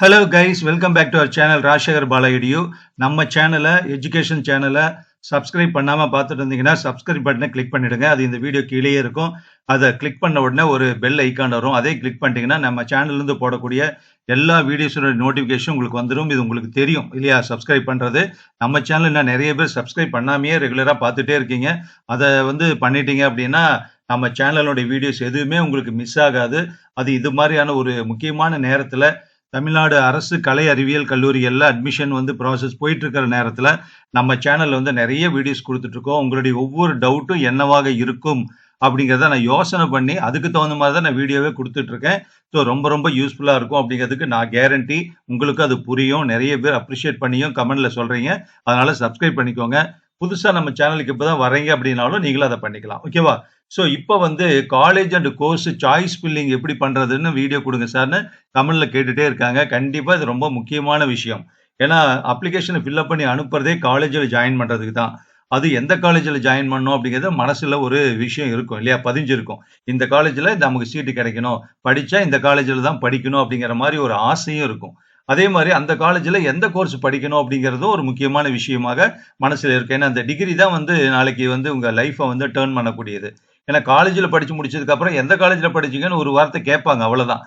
Hello guys welcome back to our channel Rajasekar பாலாயுடியூ நம்ம சேனலை education சேனலை சப்ஸ்கிரைப் பண்ணாமல் பார்த்துட்டு இருந்தீங்கன்னா சப்ஸ்கிரைப் பட்டனை கிளிக் பண்ணிடுங்க. அது இந்த வீடியோ கீழேயே இருக்கும். அதை கிளிக் பண்ண உடனே ஒரு பெல் ஐக்கான் வரும். அதே கிளிக் பண்ணிட்டீங்கன்னா நம்ம சேனல்லேருந்து போடக்கூடிய எல்லா வீடியோஸோட நோட்டிஃபிகேஷன் உங்களுக்கு வந்துடும் இது உங்களுக்கு தெரியும் இல்லையா? சப்ஸ்கிரைப் பண்ணுறது நம்ம சேனல் இன்னும் நிறைய பேர் சப்ஸ்கிரைப் பண்ணாமையே ரெகுலராக பார்த்துட்டே இருக்கீங்க. அதை வந்து பண்ணிட்டீங்க அப்படின்னா நம்ம சேனலோட வீடியோஸ் எதுவுமே உங்களுக்கு மிஸ் ஆகாது. அது இது மாதிரியான ஒரு முக்கியமான நேரத்தில் தமிழ்நாடு அரசு கலை அறிவியல் கல்லூரிகளில் அட்மிஷன் வந்து ப்ராசஸ் போயிட்டு இருக்கிற நேரத்தில் நம்ம சேனலில் வந்து நிறைய வீடியோஸ் கொடுத்துட்டு இருக்கோம் உங்களுடைய ஒவ்வொரு டவுட்டும் என்னவாக இருக்கும் அப்படிங்கிறத நான் யோசனை பண்ணி அதுக்கு தகுந்த மாதிரி தான் நான் வீடியோவே கொடுத்துட்டு இருக்கேன் ஸோ ரொம்ப ரொம்ப யூஸ்ஃபுல்லாக இருக்கும் அப்படிங்கிறதுக்கு நான் கேரண்டி உங்களுக்கு அது புரியும். நிறைய பேர் அப்ரிஷியேட் பண்ணியும் கமெண்ட்ல சொல்றீங்க. அதனால சப்ஸ்கிரைப் பண்ணிக்கோங்க. புதுசாக நம்ம சேனலுக்கு இப்போ தான் வரீங்க அப்படின்னாலும் நீங்களும் அதை பண்ணிக்கலாம். ஓகேவா ஸோ இப்போ வந்து college and course choice filling எப்படி பண்ணுறதுன்னு வீடியோ கொடுங்க சார்னு தமிழில் கேட்டுட்டே இருக்காங்க. கண்டிப்பாக இது ரொம்ப முக்கியமான விஷயம். ஏன்னா அப்ளிகேஷனை ஃபில்அப் பண்ணி அனுப்புறதே காலேஜில் ஜாயின் பண்ணுறதுக்கு தான். அது எந்த காலேஜில் ஜாயின் பண்ணணும் அப்படிங்கிறது மனசில் ஒரு விஷயம் இருக்கும் இல்லையா? பதிஞ்சிருக்கும் இந்த காலேஜில் நமக்கு சீட்டு கிடைக்கணும். படித்தா இந்த காலேஜில் தான் படிக்கணும் அப்படிங்கிற மாதிரி ஒரு ஆசையும் இருக்கும். அதே மாதிரி அந்த காலேஜில் எந்த கோர்ஸ் படிக்கணும் அப்படிங்கிறதும் ஒரு முக்கியமான விஷயமாக மனசில் இருக்கு. ஏன்னா அந்த டிகிரி தான் வந்து நாளைக்கு வந்து உங்கள் லைஃப்பை வந்து டேர்ன் பண்ணக்கூடியது. ஏன்னா காலேஜில் படித்து முடிச்சதுக்கப்புறம் எந்த காலேஜில் படிச்சீங்கன்னு ஒரு வார்த்தை கேட்பாங்க அவ்வளோதான்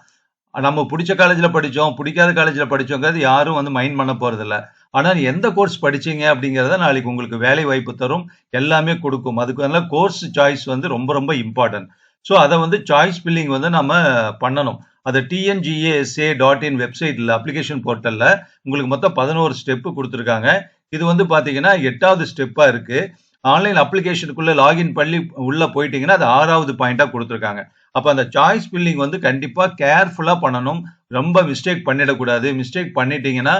நம்ம பிடிச்ச காலேஜில் படித்தோம் பிடிக்காத காலேஜில் படித்தோங்கிறது யாரும் வந்து மைண்ட் பண்ண போகிறதில்ல ஆனால் எந்த கோர்ஸ் படிச்சீங்க அப்படிங்கிறத நாளைக்கு உங்களுக்கு வேலை வாய்ப்பு தரும் எல்லாமே கொடுக்கும். அதுக்கு வந்து கோர்ஸ் சாய்ஸ் வந்து ரொம்ப ரொம்ப இம்பார்ட்டன்ட் ஸோ அதை வந்து சாய்ஸ் ஃபில்லிங் வந்து நம்ம பண்ணணும். அது டிஎன்ஜிஏஎஸ்ஏ டாட் இன் வெப்சைட்டில் அப்ளிகேஷன் போர்ட்டலில் உங்களுக்கு மொத்தம் பதினோரு ஸ்டெப்பு கொடுத்துருக்காங்க. இது வந்து பார்த்தீங்கன்னா எட்டாவது ஸ்டெப்பாக இருக்குது ஆன்லைன் அப்ளிகேஷனுக்குள்ள லாகின் பண்ணி உள்ள போயிட்டீங்கன்னா அது ஆறாவது பாயிண்டா கொடுத்துருக்காங்க. அப்ப அந்த சாய்ஸ் ஃபில்லிங் வந்து கண்டிப்பா கேர்ஃபுல்லா பண்ணணும். ரொம்ப மிஸ்டேக் பண்ணிடக்கூடாது. மிஸ்டேக் பண்ணிட்டீங்கன்னா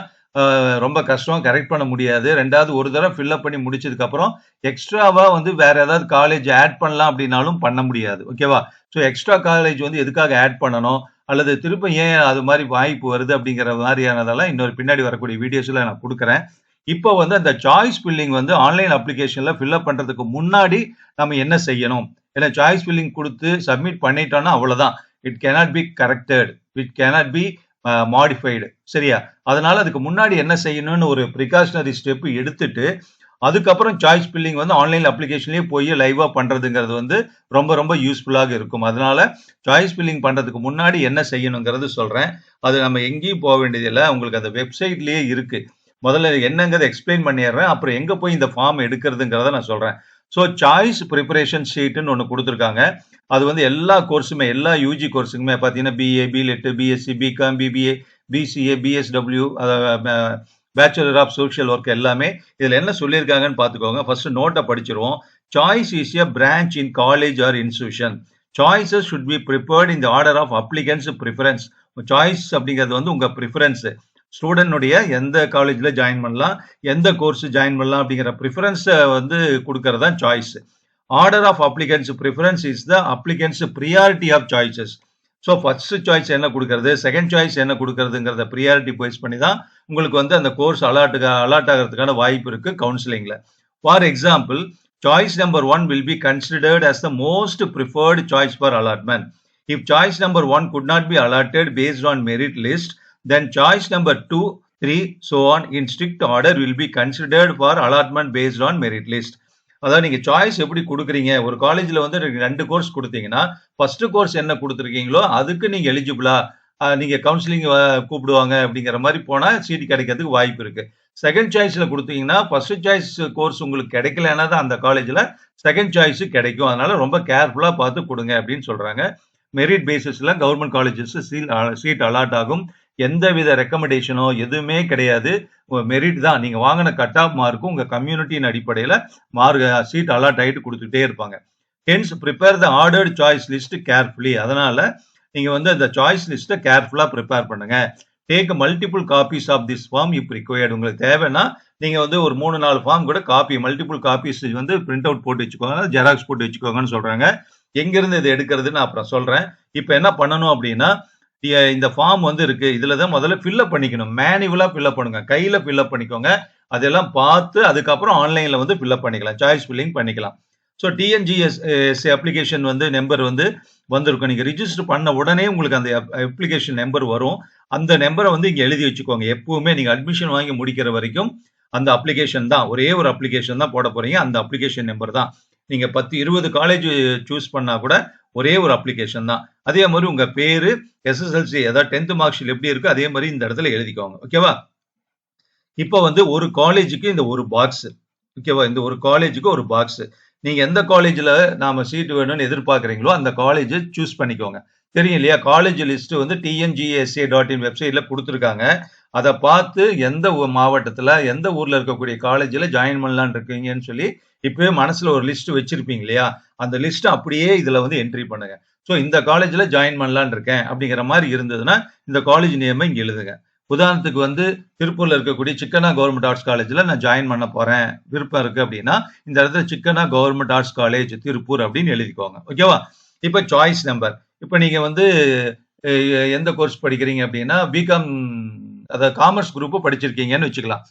ரொம்ப கஷ்டம். கரெக்ட் பண்ண முடியாது. ரெண்டாவது ஒரு தடவை ஃபில்அப் பண்ணி முடிச்சதுக்கு அப்புறம் எக்ஸ்ட்ராவா வந்து வேற ஏதாவது காலேஜ் ஆட் பண்ணலாம் அப்படின்னாலும் பண்ண முடியாது. ஓகேவா ஸோ எக்ஸ்ட்ரா காலேஜ் வந்து எதுக்காக ஆட் பண்ணணும்? அல்லது திரும்ப ஏன் அது மாதிரி வாய்ப்பு வருது அப்படிங்கிற மாதிரியானதெல்லாம் இன்னொரு பின்னாடி வரக்கூடிய வீடியோஸில் நான் கொடுக்குறேன். இப்போ வந்து அந்த சாய்ஸ் ஃபில்லிங் வந்து ஆன்லைன் அப்ளிகேஷனில் ஃபில்அப் பண்ணுறதுக்கு முன்னாடி நம்ம என்ன செய்யணும்? ஏன்னா சாய்ஸ் ஃபில்லிங் கொடுத்து சப்மிட் பண்ணிட்டோம்னா அவ்வளோதான் it cannot be corrected it cannot be modified சரியா? அதனால அதுக்கு முன்னாடி என்ன செய்யணும்னு ஒரு ப்ரிகாஷனரி ஸ்டெப் எடுத்துட்டு அதுக்கப்புறம் சாய்ஸ் ஃபில்லிங் வந்து ஆன்லைன் அப்ளிகேஷன்லேயே போய் லைவாக பண்ணுறதுங்கிறது வந்து ரொம்ப ரொம்ப யூஸ்ஃபுல்லாக இருக்கும். அதனால சாய்ஸ் ஃபில்லிங் பண்ணுறதுக்கு முன்னாடி என்ன செய்யணுங்கிறது சொல்கிறேன் அது நம்ம எங்கேயும் போக வேண்டியதில்லை. உங்களுக்கு அந்த வெப்சைட்லேயே இருக்குது முதல்ல என்னங்கிறத எக்ஸ்பிளைன் பண்ணிடுறேன். அப்புறம் எங்கே போய் இந்த ஃபார்ம் எடுக்கிறதுங்கிறத நான் சொல்கிறேன் ஸோ சாய்ஸ் ப்ரிப்பரேஷன் ஷீட்டுன்னு ஒன்று கொடுத்துருக்காங்க. அது வந்து எல்லா கோர்ஸுமே எல்லா யூஜி கோர்ஸுக்குமே பார்த்தீங்கன்னா BA BLit BSc BCom BBA BCA BSW bachelor of social work எல்லாமே இதில் என்ன சொல்லியிருக்காங்கன்னு பார்த்துக்கோங்க. ஃபர்ஸ்ட் நோட்டை படிச்சிருவோம். Choice is a branch in college or institution choices should be prepared in the order of applicant's preference choice அப்படிங்கிறது வந்து உங்கள் preference ஸ்டூடெண்டுடைய எந்த காலேஜில் ஜாயின் பண்ணலாம் எந்த கோர்ஸ் ஜாயின் பண்ணலாம் அப்படிங்கிற ப்ரிஃபரன்ஸை வந்து கொடுக்கறது தான் choice order of applicant's preference is the applicant's priority of choices so first choice என்ன கொடுக்கறது செகண்ட் சாய்ஸ் என்ன கொடுக்கறதுங்கிறத ப்ரியாரிட்டி பேஸ் பண்ணி தான் உங்களுக்கு வந்து அந்த கோர்ஸ் அலாட்டுக்கு அலாட் ஆகிறதுக்கான வாய்ப்பு இருக்குது கவுன்சிலிங்கில் for example choice number one will be considered as the most preferred choice for allotment if choice number one could not be allotted based on merit list then choice number 2 3 so on in strict order will be considered for allotment based on merit list. அதாவது நீங்கள் choice எப்படி கொடுக்குறீங்க? ஒரு காலேஜில் வந்து ரெண்டு course கொடுத்தீங்கன்னா first course என்ன கொடுத்துருக்கீங்களோ அதுக்கு நீங்கள் எலிஜிபிளா நீங்கள் கவுன்சிலிங் கூப்பிடுவாங்க அப்படிங்கிற மாதிரி போனால் சீட் கிடைக்கிறதுக்கு வாய்ப்பு இருக்குது செகண்ட் சாய்ஸில் கொடுத்தீங்கன்னா ஃபர்ஸ்ட் சாய்ஸ் கோர்ஸ் உங்களுக்கு கிடைக்கலன்னா தான் அந்த காலேஜில் செகண்ட் சாய்ஸு கிடைக்கும். அதனால் ரொம்ப கேர்ஃபுல்லாக பார்த்து கொடுங்க அப்படின்னு சொல்கிறாங்க மெரிட் பேசிஸில் கவர்மெண்ட் காலேஜஸ் சீட் அலாட் ஆகும். எந்த வித ரெக்கமெண்டேஷனோ எதுவுமே கிடையாது. மெரிட் தான். நீங்கள் வாங்கின கட் ஆஃப் மார்க்கும் உங்கள் கம்யூனிட்டியின் அடிப்படையில் மார்க் சீட் அலாட் ஆகிட்டு கொடுத்துட்டே இருப்பாங்க. Hence prepare the ordered choice list carefully அதனால் நீங்கள் வந்து அந்த சாய்ஸ் லிஸ்ட்டை கேர்ஃபுல்லாக ப்ரிப்பேர் பண்ணுங்க. Take multiple copies of this form if required உங்களுக்கு தேவைன்னா நீங்கள் வந்து ஒரு மூணு நாலு ஃபார்ம் கூட காப்பி மல்டிபிள் காப்பீஸ் வந்து பிரிண்ட் அவுட் போட்டு வச்சுக்கோங்க. ஜெராக்ஸ் போட்டு வச்சுக்கோங்கன்னு சொல்கிறாங்க எங்கேருந்து இது எடுக்கிறதுன்னு அப்புறம் சொல்கிறேன் இப்போ என்ன பண்ணணும் அப்படின்னா இந்த ஃபார்ம் வந்து இருக்கு. இதுல தான் முதல்ல ஃபில்அப் பண்ணிக்கணும். மேனுவலா ஃபில்அப் பண்ணுங்க. கையில ஃபில்அப் பண்ணிக்கோங்க. அதெல்லாம் பார்த்து அதுக்கப்புறம் ஆன்லைன்ல வந்து ஃபில்அப் பண்ணிக்கலாம். சாய்ஸ் ஃபில்லிங் பண்ணிக்கலாம். ஸோ டிஎன்ஜிஎஸ் அப்ளிகேஷன் வந்து நம்பர் வந்து வந்திருக்கும். நீங்க ரிஜிஸ்டர் பண்ண உடனே உங்களுக்கு அந்த அப்ளிகேஷன் நம்பர் வரும். அந்த நம்பரை வந்து இங்க எழுதி வச்சுக்கோங்க. எப்பவுமே நீங்க அட்மிஷன் வாங்கி முடிக்கிற வரைக்கும் அந்த அப்ளிகேஷன் தான். ஒரே ஒரு அப்ளிகேஷன் தான் போட போறீங்க. அந்த அப்ளிகேஷன் நம்பர் தான். நீங்க பத்து இருபது காலேஜ் சூஸ் பண்ணா கூட ஒரே ஒரு அப்ளிகேஷன் தான். அதே மாதிரி உங்க பேரு எஸ்எஸ்எல்சி ஏதாவது டென்த் மார்க் ஷீட் எப்படி இருக்கோ அதே மாதிரி இந்த இடத்துல எழுதிக்கோங்க. ஓகேவா இப்போ வந்து ஒரு காலேஜுக்கு இந்த ஒரு பாக்ஸ் ஓகேவா இந்த ஒரு காலேஜுக்கு ஒரு பாக்ஸ் நீங்க எந்த காலேஜ்ல நாம சீட் வேணும்னு எதிர்பார்க்குறீங்களோ அந்த காலேஜ் சூஸ் பண்ணிக்கோங்க. தெரியும் இல்லையா? காலேஜ் லிஸ்ட் வந்து டிஎன்ஜிஎஸ்ஏ டாட் இன் வெப்சைட்ல கொடுத்துருக்காங்க. அதை பார்த்து எந்த ஊ- எந்த ஊரில் இருக்கக்கூடிய காலேஜில் ஜாயின் பண்ணலான் இருக்கீங்கன்னு சொல்லி இப்பவே மனசில் ஒரு லிஸ்ட் வச்சிருப்பீங்க இல்லையா? அந்த லிஸ்ட் அப்படியே இதில் வந்து என்ட்ரி பண்ணுங்க. ஸோ இந்த காலேஜில் ஜாயின் பண்ணலான் இருக்கேன் அப்படிங்கிற மாதிரி இருந்ததுன்னா இந்த காலேஜ் நேமை இங்கே எழுதுங்க. உதாரணத்துக்கு வந்து திருப்பூர்ல இருக்கக்கூடிய சிக்கனா கவர்மெண்ட் ஆர்ட்ஸ் காலேஜில் நான் ஜாயின் பண்ண போறேன். விருப்பம் இருக்கு அப்படின்னா இந்த இடத்துல சிக்கனா கவர்மெண்ட் ஆர்ட்ஸ் காலேஜ் திருப்பூர் அப்படின்னு எழுதிக்கோங்க. ஓகேவா இப்போ சாய்ஸ் நம்பர் இப்போ நீங்க வந்து எந்த கோர்ஸ் படிக்கிறீங்க அப்படின்னா பிகாம் அதாவது காமர்ஸ் குரூப்பு படிச்சிருக்கீங்கன்னு வச்சுக்கலாம்.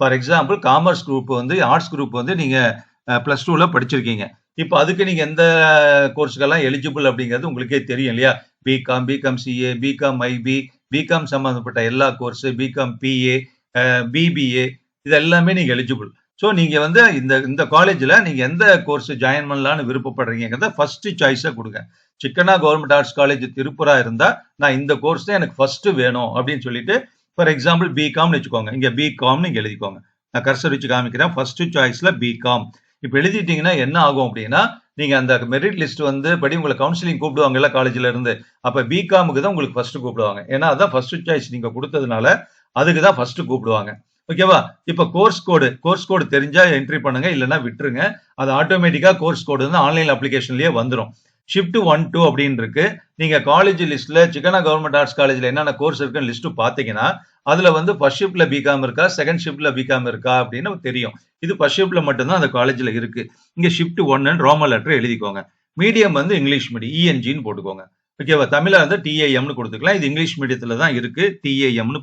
ஃபார் எக்ஸாம்பிள் காமர்ஸ் குரூப் வந்து ஆர்ட்ஸ் குரூப் வந்து நீங்க பிளஸ் டூல படிச்சிருக்கீங்க. இப்போ அதுக்கு நீங்க எந்த கோர்ஸுக்கெல்லாம் எலிஜிபிள் அப்படிங்கிறது உங்களுக்கே தெரியும் இல்லையா? BCom BCom CA BCom IB BCom சம்மந்தப்பட்ட எல்லா கோர்ஸ் பிகாம் பிஏ பிபிஏ இது எல்லாமே நீங்க எலிஜிபிள் ஸோ நீங்க வந்து இந்த இந்த காலேஜில் நீங்க எந்த கோர்ஸ் ஜாயின் பண்ணலாம்னு விருப்பப்படுறீங்கிறத ஃபர்ஸ்ட் சாய்ஸை கொடுங்க. சிக்கனா கவர்மெண்ட் ஆர்ட்ஸ் காலேஜ் திருப்புரா இருந்தா நான் இந்த கோர்ஸ் தான் எனக்கு ஃபர்ஸ்ட் வேணும் அப்படின்னு சொல்லிட்டு ஃபார் எக்ஸாம்பிள் பிகாம்னு வச்சுக்கோங்க. இங்க பிகாம்னு இங்க எழுதிக்கோங்க. நான் கர்சர் வச்சு காமிக்கிறேன். ஃபர்ஸ்ட் சாய்ஸ்ல பிகாம் இப்போ எழுதிட்டீங்கன்னா என்ன ஆகும் அப்படின்னா நீங்க அந்த மெரிட் லிஸ்ட் வந்து படி உங்களை கவுன்சிலிங் கூப்பிடுவாங்கல்ல காலேஜ்ல இருந்து. அப்ப பிகாமுக்கு தான் உங்களுக்கு ஃபர்ஸ்ட் கூப்பிடுவாங்க. ஏன்னா அதான் ஃபர்ஸ்ட் சாய்ஸ் நீங்க கொடுத்ததுனால அதுக்கு தான் ஃபர்ஸ்ட் கூப்பிடுவாங்க. ஓகேவா இப்போ கோர்ஸ் கோடு கோர்ஸ் கோடு தெரிஞ்சா என்ட்ரி பண்ணுங்க. இல்லைன்னா விட்டுருங்க. அது ஆட்டோமேட்டிக்கா கோர்ஸ் கோடு வந்து ஆன்லைன் அப்ளிகேஷன்லயே வந்துடும் ஷிஃப்ட் ஒன் டூ அப்படின்னு இருக்கு நீங்க காலேஜ் லிஸ்ட்ல சிக்கனா கவர்மெண்ட் ஆர்ட்ஸ் காலேஜ்ல என்னென்ன கோர்ஸ் இருக்குன்னு லிஸ்ட் பாத்தீங்கன்னா அதுல வந்து ஃபர்ஸ்ட் ஷிஃப்ட்ல பிகாம் இருக்கா செகண்ட் ஷிஃப்ட்ல பிகாம் இருக்கா அப்படின்னு தெரியும். இது ஃபர்ஸ்ட் ஷிஃப்ட்ல மட்டும்தான் அந்த காலேஜ்ல இருக்கு. இங்க ஷிஃப்ட் ஒன்னு ரோம லெட்டர் எழுதிக்கோங்க. மீடியம் வந்து இங்கிலீஷ் மீடியம் இஎன்ஜின்னு போட்டுக்கோங்க. ஓகேவா தமிழா இருந்தா டிஏஎம்னு கொடுத்துக்கலாம். இது இங்கிலீஷ் மீடியத்துல தான் இருக்கு. டிஏஎம்னு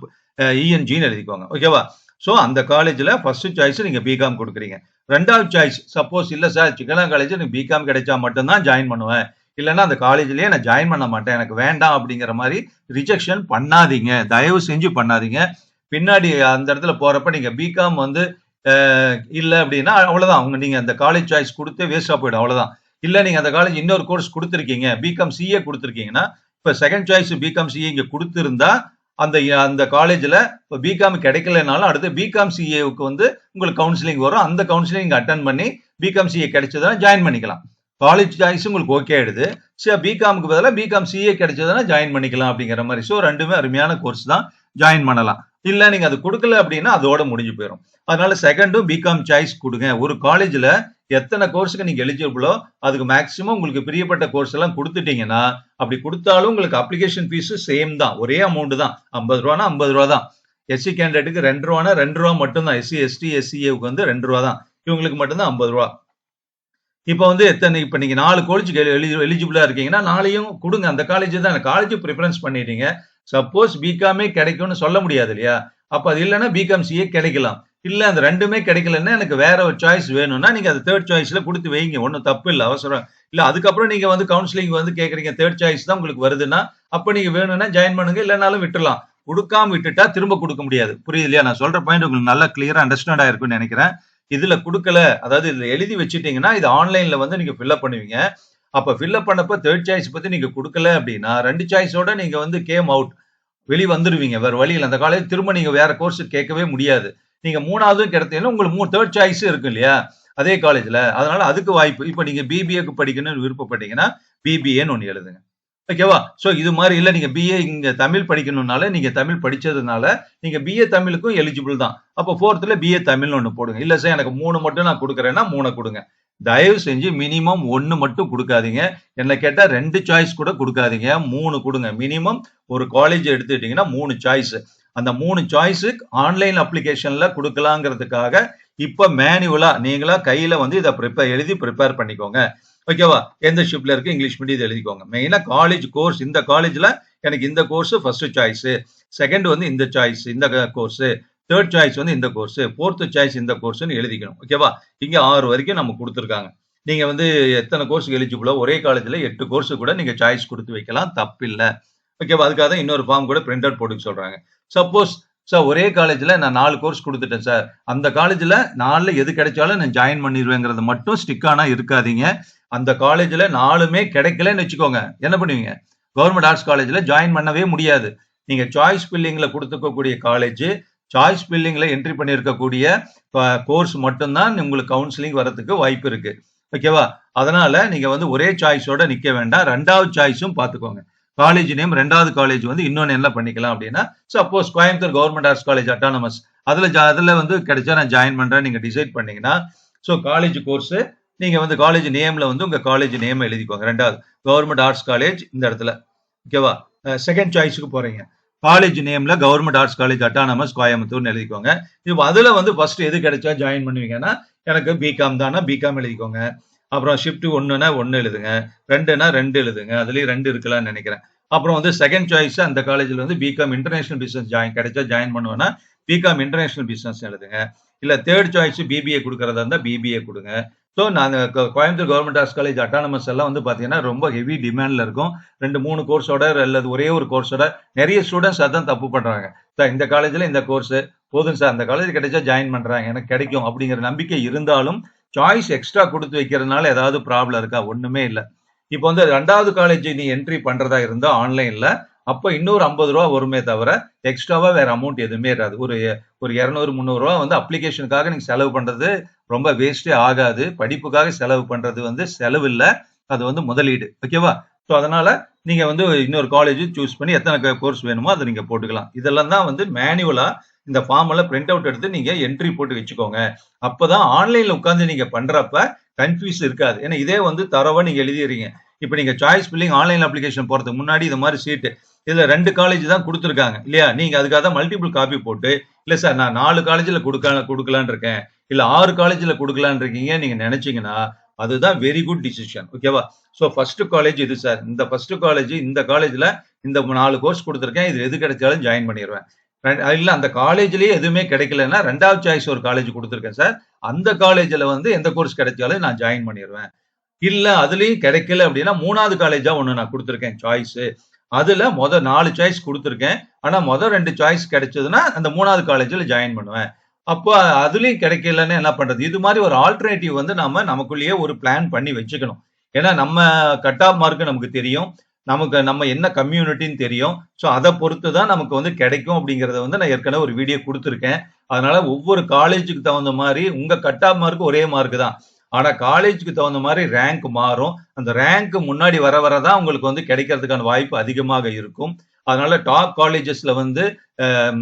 இஎன்ஜின்னு எழுதிக்கோங்க. ஓகேவா ஸோ அந்த காலேஜில் ஃபர்ஸ்ட் சாய்ஸ் நீங்கள் பிகாம் கொடுக்குறீங்க. ரெண்டாவது சாய்ஸ் சப்போஸ் இல்லை சார் சிக்கனா காலேஜ் எனக்கு பிகாம் கிடைச்சா மட்டும்தான் ஜாயின் பண்ணுவேன். இல்லைன்னா அந்த காலேஜ்லேயே நான் ஜாயின் பண்ண மாட்டேன். எனக்கு வேண்டாம் அப்படிங்கிற மாதிரி ரிஜெக்ஷன் பண்ணாதீங்க. தயவு செஞ்சு பண்ணாதீங்க. பின்னாடி அந்த இடத்துல போகிறப்ப நீங்கள் பிகாம் வந்து இல்லை அப்படின்னா அவ்வளோதான் அவங்க நீங்கள் அந்த காலேஜ் சாய்ஸ் கொடுத்து வேஸ்ட்டாக போயிடும். அவ்வளோதான் இல்லை நீங்கள் அந்த காலேஜ் இன்னொரு கோர்ஸ் கொடுத்துருக்கீங்க. பிகாம் சிஏ கொடுத்துருக்கீங்கன்னா இப்போ செகண்ட் சாய்ஸ் பிகாம் சிஏ இங்கே கொடுத்துருந்தா அந்த அந்த காலேஜில் இப்போ பிகாம் கிடைக்கலனாலும் அடுத்து பிகாம் சிஏவுக்கு வந்து உங்களுக்கு கவுன்சிலிங் வரும். அந்த கவுன்சிலிங் அட்டன் பண்ணி பிகாம் சிஏ கிடைச்சதுன்னா ஜாயின் பண்ணிக்கலாம். காலேஜ் சாய்ஸ் உங்களுக்கு ஓகே ஆயிடுது. சரி பிகாமுக்கு பதிலாக பிகாம் சிஏ கிடைச்சதுன்னா ஜாயின் பண்ணிக்கலாம் அப்படிங்கிற மாதிரி. ஸோ ரெண்டுமே அருமையான கோர்ஸ் தான். ஜாயின் பண்ணலாம். இல்லை நீங்கள் அது கொடுக்கல அப்படின்னா அதோட முடிஞ்சு போயிடும் அதனால செகண்டும் பிகாம் சாய்ஸ் கொடுங்க. ஒரு காலேஜில் எத்தனை கோர்ஸுக்கு நீங்க எலிஜிபிளோ அதுக்கு மேக்சிமம் உங்களுக்கு பிரியப்பட்ட கோர்ஸ் எல்லாம் கொடுத்துட்டீங்கன்னா அப்படி கொடுத்தாலும் உங்களுக்கு அப்ளிகேஷன் ஃபீஸு சேம் தான். ஒரே அமௌண்ட் தான். ஐம்பது ரூபானா ஐம்பது ரூபா தான். எஸ்சி கேண்டிடேட்டுக்கு ரெண்டு ரூபானா ரெண்டு ரூபா மட்டும் தான். எஸ்சி எஸ்டி எஸ்சிஏவுக்கு வந்து ரெண்டு ரூபா தான். இவங்களுக்கு மட்டும்தான் ஐம்பது ரூபா. இப்போ வந்து எத்தனை இப்போ நீங்கள் நாலு காலேஜுக்கு எலிஜிபிளாக இருக்கீங்கன்னா நாளையும் கொடுங்க. அந்த காலேஜ் தான் காலேஜ் ப்ரிஃபரன்ஸ் பண்ணிட்டீங்க. சப்போஸ் பிகாமே கிடைக்கும்னு சொல்ல முடியாது இல்லையா? அப்போ அது இல்லைன்னா பிகாம் சிஏ கிடைக்கலாம். இல்லை அந்த ரெண்டுமே கிடைக்கலன்னா எனக்கு வேற ஒரு சாய்ஸ் வேணும்னா நீங்கள் அது தேர்ட் சாய்ஸில் கொடுத்து வைங்க. ஒன்றும் தப்பு இல்லை அவசரம். இல்லை அதுக்கப்புறம் நீங்கள் வந்து கவுன்சிலிங் வந்து கேட்குறீங்க தேர்ட் சாய்ஸ் தான் உங்களுக்கு வருதுன்னா அப்போ நீங்கள் வேணும்னா ஜாயின் பண்ணுங்க இல்லைனாலும் விட்டுலாம் கொடுக்காம விட்டுட்டா திரும்ப கொடுக்க முடியாது. புரியுது இல்லையா? நான் சொல்ற பாயிண்ட் உங்களுக்கு நல்லா கிளியரா அண்டர்ஸ்டாண்ட் ஆயிருக்கும்னு நினைக்கிறேன். இதுல கொடுக்கல அதாவது இதுல எழுதி வச்சுட்டீங்கன்னா இது ஆன்லைன்ல வந்து நீங்க ஃபில்அப் பண்ணுவீங்க. அப்ப ஃபில்அப் பண்ணப்ப தேர்ட் சாய்ஸ் பத்தி நீங்க கொடுக்கல அப்படின்னா ரெண்டு சாய்ஸோட நீங்க வந்து கேம் அவுட் வெளியே வந்துருவீங்க வேற வழியில் அந்த காலேஜ் திரும்ப நீங்க வேற கோர்ஸ் கேட்கவே முடியாது. நீங்க மூணாவதும் கிடைத்தீங்கன்னா உங்களுக்கு மூணு தேர்ட் சாய்ஸ் இருக்கு இல்லையா? அதே காலேஜ்ல அதனால அதுக்கு வாய்ப்பு. இப்போ நீங்க பிபிஏக்கு படிக்கணும்னு விருப்பப்பட்டீங்கன்னா பிபிஏன்னு ஒன்று எழுதுங்க. ஓகேவா ஸோ இது மாதிரி இல்லை. நீங்க பிஏ இங்க தமிழ் படிக்கணும்னால நீங்க தமிழ் படிச்சதுனால நீங்க பிஏ தமிழுக்கும் எலிஜிபிள் தான். அப்போ ஃபோர்த்தில் பிஏ தமிழ்னு ஒன்று போடுங்க. இல்லை சார் எனக்கு மூணு மட்டும் நான் கொடுக்குறேன்னா மூணை கொடுங்க. தயவு செஞ்சு மினிமம் ஒன்று மட்டும் கொடுக்காதீங்க. என்ன கேட்டால் ரெண்டு சாய்ஸ் கூட கொடுக்காதீங்க. மூணு கொடுங்க. மினிமம் ஒரு காலேஜ் எடுத்துக்கிட்டீங்கன்னா மூணு சாய்ஸ் அந்த மூணு சாய்ஸு ஆன்லைன் அப்ளிகேஷன்ல கொடுக்கலாங்கிறதுக்காக இப்ப மேனுவலா நீங்களா கையில வந்து இதை ப்ரிப்பேர் எழுதி ப்ரிப்பேர் பண்ணிக்கோங்க. ஓகேவா எந்த ஷிப்ல இருக்கு? இங்கிலீஷ் மீடியம் இதை எழுதிக்கோங்க. மெயினா காலேஜ் கோர்ஸ் இந்த காலேஜ்ல எனக்கு இந்த கோர்ஸ் ஃபர்ஸ்ட் சாய்ஸ் செகண்ட் வந்து இந்த சாய்ஸ் இந்த கோர்ஸ் தேர்ட் சாய்ஸ் வந்து இந்த கோர்ஸ் ஃபோர்த்து சாய்ஸ் இந்த கோர்ஸ்னு எழுதிக்கணும். ஓகேவா இங்க ஆறு வரைக்கும் நம்ம கொடுத்துருக்காங்க. நீங்க வந்து எத்தனை கோர்ஸுக்கு எலிஜிபிளோ ஒரே காலேஜ்ல எட்டு கோர்ஸ் கூட நீங்க சாய்ஸ் கொடுத்து வைக்கலாம். தப்பில்லை. ஓகேவா? அதுக்காக தான் இன்னொரு ஃபார்ம் கூட பிரிண்ட் அவுட் போட்டுக்க சொல்றாங்க. சப்போஸ் சார் ஒரே காலேஜில் நான் நாலு கோர்ஸ் கொடுத்துட்டேன் சார். அந்த காலேஜில் நாலில் எது கிடைச்சாலும் நான் ஜாயின் பண்ணிடுவேங்கிறது மட்டும் ஸ்டிக்கானா இருக்காதீங்க. அந்த காலேஜில் நாலுமே கிடைக்கலன்னு வச்சுக்கோங்க. என்ன பண்ணுவீங்க? கவர்மெண்ட் ஆர்ட்ஸ் காலேஜில் ஜாயின் பண்ணவே முடியாது. நீங்கள் சாய்ஸ் பில்லிங்கில் கொடுத்துக்கக்கூடிய காலேஜ், சாய்ஸ் பில்லிங்கில் என்ட்ரி பண்ணியிருக்கக்கூடிய கோர்ஸ் மட்டும்தான் உங்களுக்கு கவுன்சிலிங் வரதுக்கு வாய்ப்பு இருக்குது ஓகேவா? அதனால் நீங்கள் வந்து ஒரே சாய்ஸோட நிற்க வேண்டாம். ரெண்டாவது சாய்ஸும் பார்த்துக்கோங்க. காலேஜ் நேம் ரெண்டாவது காலேஜ் வந்து இன்னொன்று என்ன பண்ணிக்கலாம் அப்படின்னா suppose Coimbatore government arts college autonomous அதில் அதில் வந்து கிடைச்சா நான் ஜாயின் பண்ணுறேன் நீங்கள் டிசைட் பண்ணீங்கன்னா, ஸோ காலேஜ் கோர்ஸு நீங்கள் வந்து காலேஜ் நேமில் வந்து உங்கள் காலேஜ் நேம் எழுதிக்கோங்க. ரெண்டாவது கவர்மெண்ட் ஆர்ட்ஸ் காலேஜ் இந்த இடத்துல. ஓகேவா? செகண்ட் சாய்ஸுக்கு போகிறீங்க காலேஜ் நேமில் கவர்மெண்ட் ஆர்ட்ஸ் காலேஜ் அட்டானமஸ் கோயம்புத்தூர்னு எழுதிக்கோங்க. இப்போ அதில் வந்து ஃபர்ஸ்ட் எது கிடைச்சா ஜாயின் பண்ணுவீங்கன்னா, எனக்கு பிகாம் தானா பிகாம் எழுதிக்கோங்க. அப்புறம் ஷிஃப்ட் 1னா 1 எழுதுங்க. 2னா 2 எழுதுங்க. அதுலேயும் ரெண்டு இருக்கலாம்னு நினைக்கிறேன் அப்புறம் வந்து செகண்ட் சாய்ஸ் அந்த காலேஜில் வந்து பிகாம் இன்டர்நேஷனல் பிஸ்னஸ் ஜாயின் கிடைச்சா ஜாயின் பண்ணுவேன்னா, பிகாம் இன்டர்நேஷனல் பிஸ்னஸ் எழுதுங்க. இல்லை தேர்ட் சாய்ஸ் பிபிஏ கொடுக்குறதா இருந்தால் பிபிஏ கொடுங்க ஸோ நாங்கள் Coimbatore government arts college autonomous எல்லாம் வந்து பார்த்தீங்கன்னா, ரொம்ப ஹெவி டிமாண்டில் இருக்கும். 2, 3 கோர்ஸோட அல்லது ஒரே ஒரு கோர்ஸோட நிறைய ஸ்டூடெண்ட்ஸ் அதான் தப்பு பண்ணுறாங்க சார் இந்த காலேஜில் இந்த கோர்ஸ் போதும் சார் அந்த காலேஜ் கிடைச்சா ஜாயின் பண்ணுறாங்க எனக்கு கிடைக்கும் அப்படிங்கிற நம்பிக்கை இருந்தாலும், சாய்ஸ் எக்ஸ்ட்ரா கொடுத்து வைக்கிறதுனால ஏதாவது ப்ராப்ளம் இருக்கா? ஒன்றுமே இல்லை இப்போ வந்து ரெண்டாவது காலேஜ் நீ என்ட்ரி பண்ணுறதா இருந்தால் ஆன்லைனில் அப்போ இன்னொரு ஐம்பது ரூபா வருமே தவிர, எக்ஸ்ட்ராவாக வேறு அமௌண்ட் எதுவுமே இருக்காது ஒரு ஒரு 200, 300 வந்து அப்ளிகேஷனுக்காக நீங்கள் செலவு பண்ணுறது ரொம்ப வேஸ்ட்டே ஆகாது. படிப்புக்காக செலவு பண்ணுறது வந்து செலவு இல்லை அது வந்து முதலீடு. ஓகேவா? ஸோ அதனால நீங்கள் வந்து இன்னொரு காலேஜ் சூஸ் பண்ணி எத்தனை கோர்ஸ் வேணுமோ அதை நீங்கள் போட்டுக்கலாம். இதெல்லாம் தான் வந்து மேனுவலாக இந்த ஃபார்மெல்லாம் பிரிண்ட் அவுட் எடுத்து நீங்கள் என்ட்ரி போட்டு வச்சுக்கோங்க. அப்போ தான் ஆன்லைனில் உட்காந்து நீங்கள் பண்ணுறப்ப கன்ஃப்யூஸ் இருக்காது. ஏன்னா இதே வந்து தரவாக நீங்கள் எழுதிடுறீங்க இப்போ நீங்கள் சாய்ஸ் ஃபில்லிங் ஆன்லைன் அப்ளிகேஷன் போகிறதுக்கு முன்னாடி இது மாதிரி சீட்டு இதில் ரெண்டு காலேஜ் தான் கொடுத்துருக்காங்க இல்லையா? நீங்கள் அதுக்காக தான் மல்டிபிள் காப்பி போட்டு, இல்லை சார் நான் நாலு காலேஜில் கொடுக்க கொடுக்கலான் இருக்கேன். இல்லை ஆறு காலேஜில் கொடுக்கலான் இருக்கீங்க நீங்கள் நினச்சிங்கன்னா அதுதான் வெரி குட் டிசிஷன். ஓகேவா? ஸோ ஃபர்ஸ்ட் காலேஜ் இது சார். இந்த ஃபர்ஸ்ட் காலேஜ் இந்த காலேஜில் இந்த நாலு கோர்ஸ் கொடுத்துருக்கேன் இது எது கிடைச்சாலும் ஜாயின் பண்ணிடுவேன் இல்லை அந்த காலேஜ்லேயே எதுவுமே கிடைக்கலன்னா ரெண்டாவது சாய்ஸ் ஒரு காலேஜ் கொடுத்துருக்கேன் சார். அந்த காலேஜில் வந்து எந்த கோர்ஸ் கிடைச்சாலும் நான் ஜாயின் பண்ணிடுவேன் இல்லை அதுலேயும் கிடைக்கல அப்படின்னா மூணாவது காலேஜாக ஒன்று நான் கொடுத்துருக்கேன் சாய்ஸு அதில் மொதல் நாலு சாய்ஸ் கொடுத்துருக்கேன் ஆனால் மொதல் ரெண்டு சாய்ஸ் கிடைச்சதுன்னா, அந்த மூணாவது காலேஜில் ஜாயின் பண்ணுவேன். அப்போ அதுலயும் கிடைக்கலன்னு என்ன பண்றது? இது மாதிரி ஒரு ஆல்டர்னேட்டிவ் வந்து நம்ம நமக்குள்ளேயே ஒரு பிளான் பண்ணி வச்சுக்கணும். ஏன்னா நம்ம கட் ஆஃப் மார்க்கு நமக்கு தெரியும். நமக்கு நம்ம என்ன கம்யூனிட்டின்னு தெரியும். ஸோ அதை பொறுத்து தான் நமக்கு வந்து கிடைக்கும் அப்படிங்கிறத வந்து நான் ஏற்கனவே ஒரு வீடியோ கொடுத்துருக்கேன் அதனால ஒவ்வொரு காலேஜுக்கு தகுந்த மாதிரி உங்க கட் ஆஃப் மார்க் ஒரே மார்க் தான். ஆனா காலேஜுக்கு தகுந்த மாதிரி ரேங்க் மாறும். அந்த ரேங்க் முன்னாடி வர வர தான் உங்களுக்கு வந்து கிடைக்கிறதுக்கான வாய்ப்பு அதிகமாக இருக்கும். அதனால டாப் காலேஜஸ்ல வந்து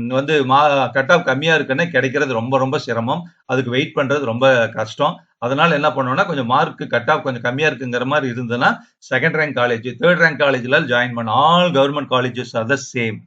வந்து மா கட் ஆஃப் கம்மியா இருக்குன்னா கிடைக்கிறது ரொம்ப ரொம்ப சிரமம். அதுக்கு வெயிட் பண்றது ரொம்ப கஷ்டம். அதனால என்ன பண்ணோம்னா கொஞ்சம் மார்க் கட் ஆஃப் கொஞ்சம் கம்மியா இருக்குங்கிற மாதிரி இருந்ததுன்னா, second rank college, third rank காலேஜ்ல ஜாயின் பண்ண all government colleges are the same.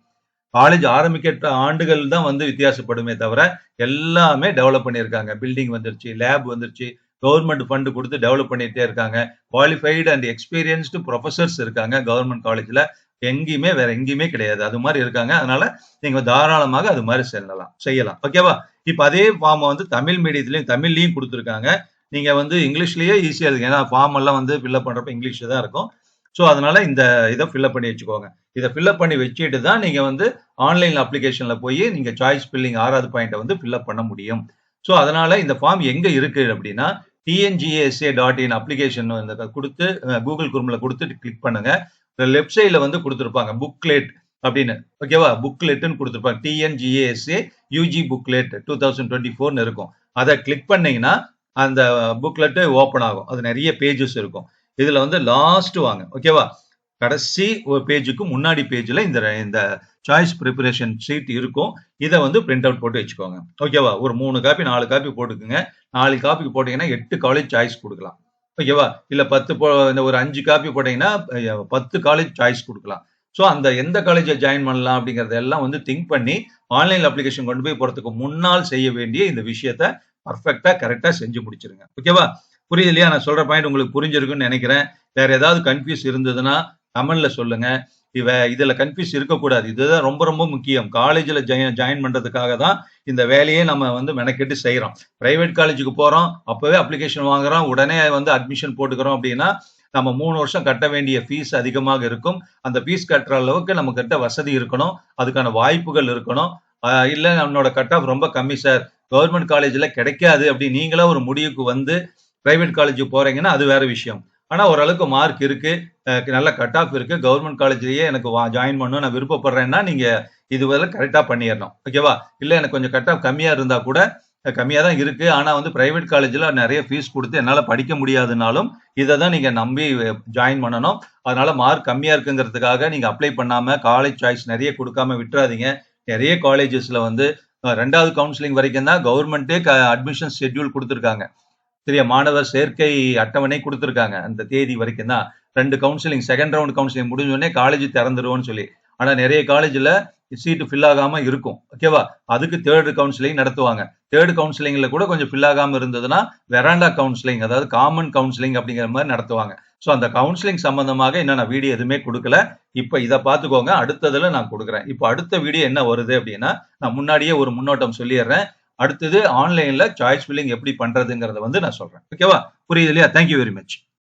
College ஆரம்பிக்கிற ஆண்டுகள் தான் வந்து வித்தியாசப்படுமே தவிர, எல்லாமே டெவலப் பண்ணியிருக்காங்க. பில்டிங் வந்துருச்சு, லேப் வந்துருச்சு, கவர்மெண்ட் ஃபண்டு கொடுத்து டெவலப் பண்ணிட்டே இருக்காங்க. குவாலிஃபைடு அண்ட் எக்ஸ்பீரியன்ஸ்டு ப்ரொஃபசர்ஸ் இருக்காங்க கவர்மெண்ட் காலேஜில் எங்கேயுமே வேற எங்கேயுமே கிடையாது. அது மாதிரி இருக்காங்க. அதனால நீங்க தாராளமாக அது மாதிரி செல்லலாம் செய்யலாம். ஓகேவா? இப்ப அதே ஃபார்மை வந்து தமிழ் மீடியத்திலயும் தமிழ்லயும் கொடுத்துருக்காங்க நீங்க வந்து இங்கிலீஷ்லயே ஈஸியா இருக்கு ஏன்னா ஃபார்ம் எல்லாம் வந்து ஃபில்அப் பண்றப்ப இங்கிலீஷ்ல தான் இருக்கும். ஸோ அதனால இந்த இதை ஃபில்அப் பண்ணி வச்சுக்கோங்க. இதை ஃபில்அப் பண்ணி வச்சுட்டு தான் நீங்க வந்து ஆன்லைன் அப்ளிகேஷன்ல போய் நீங்க சாய்ஸ் ஃபில்லிங் ஆறாவது பாயிண்ட்டை வந்து ஃபில்அப் பண்ண முடியும். ஸோ அதனால இந்த ஃபார்ம் எங்க இருக்கு அப்படின்னா டிஎன்ஜிஏஎஸ்ஏ டாட் இன் அப்ளிகேஷன் கொடுத்து கூகுள் குரூமில் கொடுத்துட்டு கிளிக் பண்ணுங்க. லெஃப்ட் சைடில் வந்து கொடுத்துருப்பாங்க புக்லெட் அப்படின்னு. ஓகேவா? புக்லெட்ன்னு கொடுத்துருப்பாங்க டிஎன்ஜிஏஎஸ்ஏ யூஜி புக்லெட் 2024ன்னு இருக்கும். அதை கிளிக் பண்ணீங்கன்னா, அந்த புக்லெட்டு ஓப்பன் ஆகும். அது நிறைய பேஜஸ் இருக்கும். இதில் வந்து லாஸ்ட் வாங்க. ஓகேவா? கடைசி ஒரு பேஜுக்கு முன்னாடி பேஜில் இந்த இந்த சாய்ஸ் ப்ரிப்பரேஷன் ஷீட் இருக்கும். இதை வந்து பிரிண்ட் அவுட் போட்டு வச்சுக்கோங்க. ஓகேவா? ஒரு மூணு காப்பி, நாலு காப்பி போட்டுக்கங்க. நாலு காப்பி போட்டீங்கன்னா 8 காலேஜ் சாய்ஸ் கொடுக்கலாம் ஓகேவா? இல்ல 10 போ இந்த ஒரு அஞ்சு காப்பி போட்டீங்கன்னா, பத்து காலேஜ் சாய்ஸ் கொடுக்கலாம் ஸோ அந்த எந்த காலேஜை ஜாயின் பண்ணலாம் அப்படிங்கிறத எல்லாம் வந்து திங்க் பண்ணி, ஆன்லைன் அப்ளிகேஷன் கொண்டு போய் போறதுக்கு முன்னால் செய்ய வேண்டிய இந்த விஷயத்த பெர்ஃபெக்ட்டா, கரெக்டாக செஞ்சு முடிச்சிருங்க ஓகேவா? புரியுது இல்லையா? நான் சொல்ற பாயிண்ட் உங்களுக்கு புரிஞ்சிருக்குன்னு நினைக்கிறேன் வேற ஏதாவது கன்ஃப்யூஸ் இருந்ததுன்னா, கமெண்ட்ல சொல்லுங்க. இவ இதுல கன்ஃபியூஸ் இருக்கக்கூடாது. இதுதான் ரொம்ப ரொம்ப முக்கியம். காலேஜ்ல ஜாயின் பண்றதுக்காக தான் இந்த வேலையே நம்ம வந்து மெனக்கெட்டு செய்யறோம் பிரைவேட் காலேஜுக்கு போறோம். அப்பவே அப்ளிகேஷன் வாங்குறோம். உடனே வந்து அட்மிஷன் போட்டுக்கிறோம் அப்படின்னா நம்ம மூணு வருஷம் கட்ட வேண்டிய ஃபீஸ் அதிகமாக இருக்கும். அந்த ஃபீஸ் கட்டுற அளவுக்கு நம்ம கிட்ட வசதி இருக்கணும். அதுக்கான வாய்ப்புகள் இருக்கணும். இல்லை நம்மளோட கட் ஆஃப் ரொம்ப கம்மி சார் கவர்மெண்ட் காலேஜில் கிடைக்காது அப்படி நீங்களா ஒரு முடிவுக்கு வந்து பிரைவேட் காலேஜுக்கு போறீங்கன்னா அது வேற விஷயம். ஆனால் ஓரளவுக்கு மார்க் இருக்கு. நல்ல கட் ஆஃப் இருக்கு. கவர்மெண்ட் காலேஜ்லயே எனக்கு ஜாயின் பண்ணணும் நான் விருப்பப்படுறேன்னா நீங்க இதுவரை கரெக்டாக பண்ணிடணும். ஓகேவா இல்லை எனக்கு கொஞ்சம் கட் ஆஃப் கம்மியாக இருந்தால் கூட கம்மியாக தான் இருக்கு. ஆனால் வந்து பிரைவேட் காலேஜில் நிறைய ஃபீஸ் கொடுத்து என்னால் படிக்க முடியாதுனாலும் இதை தான் நீங்கள் நம்பி ஜாயின் பண்ணணும். அதனால மார்க் கம்மியாக இருக்குங்கிறதுக்காக நீங்கள் அப்ளை பண்ணாமல் காலேஜ் சாய்ஸ் நிறைய கொடுக்காம விட்டுறாதீங்க. நிறைய காலேஜஸில் வந்து ரெண்டாவது கவுன்சிலிங் வரைக்கும் தான் கவர்மெண்ட்டே அட்மிஷன் ஷெட்யூல் கொடுத்துருக்காங்க. சரியா? மாணவர் சேர்க்கை அட்டவணை கொடுத்துருக்காங்க. அந்த தேதி வரைக்கும் தான். ரெண்டு கவுன்சிலிங் செகண்ட் ரவுண்ட் கவுன்சிலிங் முடிஞ்சோடனே காலேஜ் திறந்துருவோம்னு சொல்லி. ஆனால் நிறைய காலேஜில் சீட்டு ஃபில் ஆகாமல் இருக்கும். ஓகேவா அதுக்கு தேர்டு கவுன்சிலிங் நடத்துவாங்க. தேர்டு கவுன்சிலிங்கில் கூட கொஞ்சம் ஃபில் ஆகாமல் இருந்ததுன்னா வெராண்டா கவுன்சிலிங் அதாவது காமன் கவுன்சிலிங் அப்படிங்கிற மாதிரி நடத்துவாங்க. ஸோ அந்த கவுன்சிலிங் சம்பந்தமாக இன்னும் நான் வீடியோ எதுவுமே கொடுக்கல. இப்போ இதை பார்த்துக்கோங்க. அடுத்ததில் நான் கொடுக்குறேன். இப்போ அடுத்த வீடியோ என்ன வருது அப்படின்னா நான் முன்னாடியே ஒரு முன்னோட்டம் சொல்லிடுறேன். அடுத்தது ஆன்லைன்ல சாய்ஸ் ஃபில்லிங் எப்படி பண்றதுங்கிறத வந்து நான் சொல்றேன். ஓகேவா புரியுது இல்லையா? Thank you very much